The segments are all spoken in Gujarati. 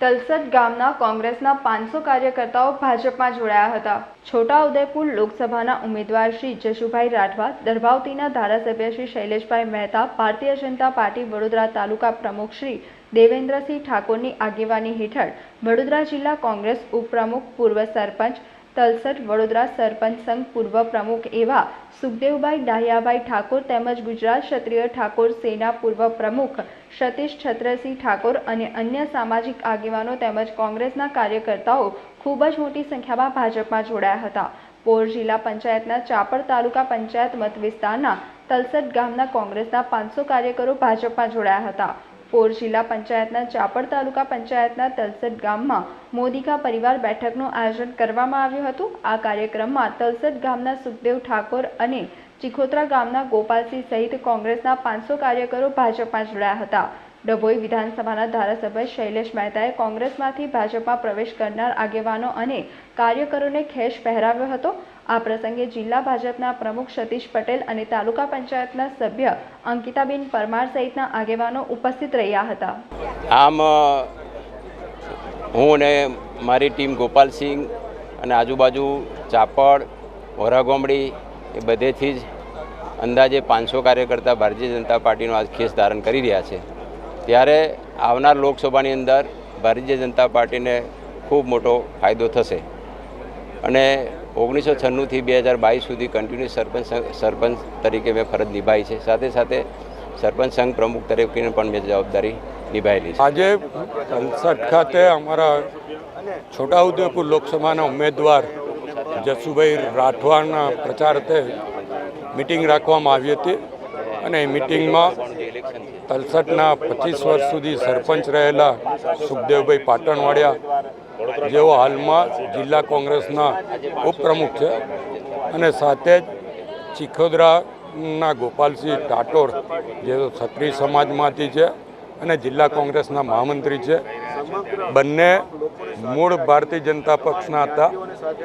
તલસદ ગામના કોંગ્રેસના પાંચસો કાર્યકર્તાઓ ભાજપમાં જોડાયા હતા. છોટાઉદેપુર લોકસભાના ઉમેદવાર શ્રી જશુભાઈ રાઠવા, દરભાવતીના ધારાસભ્ય શ્રી શૈલેષભાઈ મહેતા, ભારતીય જનતા પાર્ટી વડોદરા તાલુકા પ્રમુખ શ્રી દેવેન્દ્રસિંહ ઠાકોરની આગેવાની હેઠળ વડોદરા જિલ્લા કોંગ્રેસ ઉપપ્રમુખ પૂર્વ સરપંચ તલસટ વડોદરા સરપંચ સંઘ પૂર્વ પ્રમુખ એવા સુખદેવભાઈ ડાહિયાભાઈ ઠાકોર તેમજ ગુજરાત ક્ષત્રિય ઠાકોર સેના પૂર્વ પ્રમુખ સતીશ છત્રસિંહ ઠાકોર અને અન્ય સામાજિક આગેવાનો તેમજ કોંગ્રેસના કાર્યકર્તાઓ ખૂબ જ મોટી સંખ્યામાં ભાજપમાં જોડાયા હતા. પોર જિલ્લા પંચાયતના ચાપડ તાલુકા પંચાયત મત વિસ્તારના તલસટ ગામના કોંગ્રેસના પાંચસો કાર્યકરો ભાજપમાં જોડાયા હતા. પોર જિલ્લા પંચાયતના ચાપડ તાલુકા પંચાયતના તલસદ ગામમાં મોદિકા પરિવાર બેઠકનું આયોજન કરવામાં આવ્યું હતું. આ કાર્યક્રમમાં તલસદ ગામના સુખદેવ ઠાકોર અને ચિખોત્રા ગામના ગોપાલસિંહ સહિત કોંગ્રેસના પાંચસો કાર્યકરો ભાજપમાં જોડાયા હતા. ડભોઈ વિધાનસભાના ધારાસભ્ય શૈલેષ મહેતાએ કોંગ્રેસમાંથી ભાજપમાં પ્રવેશ કરનાર આગેવાનો અને કાર્યકરોને ખેસ પહેરાવ્યો હતો. આ પ્રસંગે જિલ્લા ભાજપના પ્રમુખ સતીશ પટેલ અને તાલુકા પંચાયતના સભ્ય અંકિતાબેન પરમાર સહિતના આગેવાનો ઉપસ્થિત રહ્યા હતા. આમ હું અને મારી ટીમ ગોપાલસિંહ અને આજુબાજુ ચાપડ વરાગોમડી એ બધેથી જ અંદાજે પાંચસો કાર્યકર્તા ભારતીય જનતા પાર્ટીનો આજ ખેસ ધારણ કરી રહ્યા છે. ત્યારે આવનાર લોકસભાની અંદર ભારતીય જનતા પાર્ટીને ખૂબ મોટો ફાયદો થશે. અને ઓગણીસો છન્નુંથી બે હજાર બાવીસ સુધી કન્ટિન્યુ સરપંચ સરપંચ તરીકે મેં ફરજ નિભાવી છે. સાથે સાથે સરપંચ સંઘ પ્રમુખ તરીકેની પણ મેં જવાબદારી નિભાવેલી છે. આજે કલસટ ખાતે અમારા છોટાઉદેપુર લોકસભાના ઉમેદવાર જસુભાઈ રાઠવાના પ્રચાર મિટિંગ રાખવામાં આવી હતી. અને મિટિંગમાં તલસઠના પચીસ વર્ષ સુધી સરપંચ રહેલા સુખદેવભાઈ પાટણવાડિયા, જેઓ હાલમાં જિલ્લા કોંગ્રેસના ઉપપ્રમુખ છે, અને સાથે જ ચિખોદરાના ગોપાલસિંહ ટાટોર, જે ક્ષત્રિય સમાજમાંથી છે, અને જિલ્લા કોંગ્રેસના મહામંત્રી છે. બંને મૂળ ભારતીય જનતા પક્ષના હતા.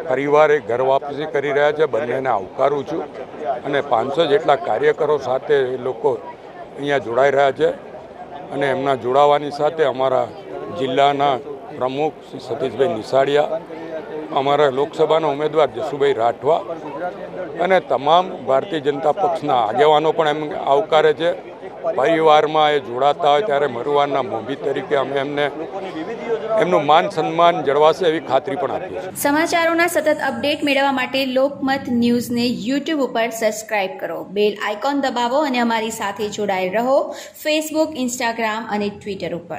પરિવારે ઘર વાપસી કરી રહ્યા છે. બંનેને આવકારું છું. અને પાંચસો જેટલા કાર્યકરો સાથે એ લોકો અહીંયા જોડાઈ રહ્યા છે. અને એમના જોડાવાની સાથે અમારા જિલ્લાના પ્રમુખ શ્રી સતીશભાઈ નિસાડિયા, અમારા લોકસભાના ઉમેદવાર જસુભાઈ રાઠવા અને તમામ ભારતીય જનતા પક્ષના આગેવાનો પણ એમ આવકારે છે. પરિવારમાં એ જોડાતા હોય ત્યારે મરુવારના મોભી તરીકે અમે એમને એમનું માન સન્માન જળવાશે એવી ખાતરી પણ આપી સમાચારોના સતત અપડેટ મેળવવા માટે લોકમત ન્યૂઝને યુટ્યુબ ઉપર સબસ્ક્રાઇબ કરો. બેલ આઇકોન દબાવો અને અમારી સાથે જોડાયેલ રહો ફેસબુક, ઇન્સ્ટાગ્રામ અને ટ્વિટર ઉપર.